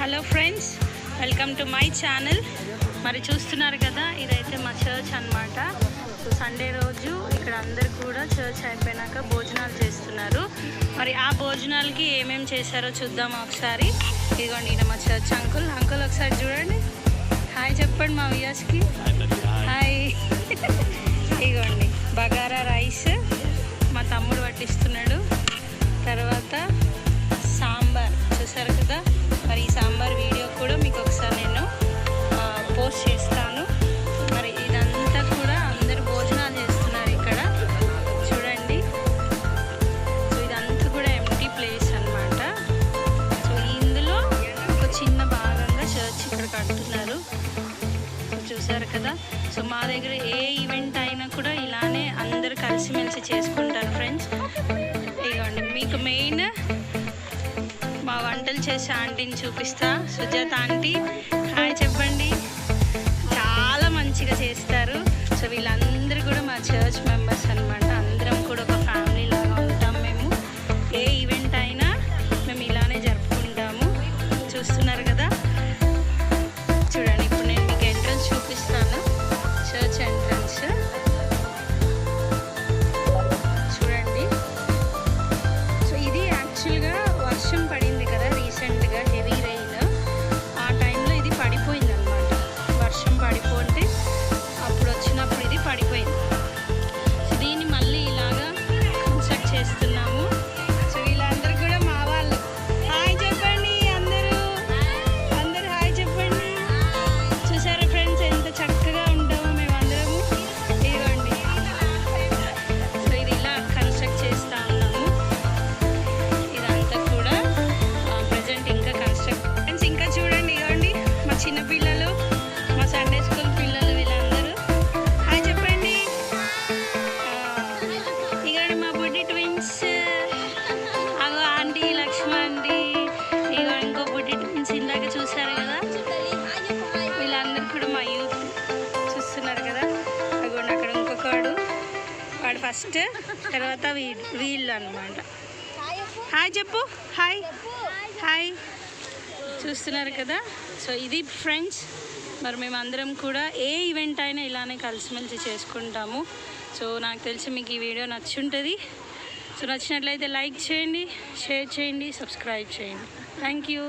Hello friends welcome to my channel. మరి చూస్తున్నారు కదా ఇదైతే మా చర్చ్ అన్నమాట. సో సండే రోజు ఇక్కడ అందరు కూడా చర్చ్ అయిపోయినాక భోజనాలు చేస్తున్నారు. మరి ఆ భోజనాలకి ఏమేమి చేశారో చూద్దామా ఒకసారి. ఇదిగోండి ఈయన మా చర్చ్ అంకుల్. అంకుల్ ఒకసారి చూడండి. హాయ్ చెప్పండి మా వియాస్కి హాయ్. చర్చ్ చూసారు కదా? సో మా దగ్గర ఏ ఈవెంట్ అయినా కూడా ఇలానే అందరు కలిసిమెలిసి చేసుకుంటారు ఫ్రెండ్స్ ఇదిగోండి మీకు మెయిన్ మా వంటలు చేసే ఆంటీని చూపిస్తా. సుజాత ఆంటీ హాయ్ ఫస్ట్ తర్వాత వీళ్ళు అనమాట హాయ్ చెప్పు. Hi hi. చూస్తున్నారు కదా? సో ఇది ఫ్రెండ్స్. మరి మేమందరం కూడా ఏ ఈవెంట్ అయినా ఇలానే కలిసిమెలిసి చేసుకుంటాము. సో నాకు తెలిసి మీకు ఈ వీడియో నచ్చుంటుంది. సో నచ్చినట్లయితే లైక్ చేయండి షేర్ చేయండి సబ్స్క్రైబ్ చేయండి. Thank you.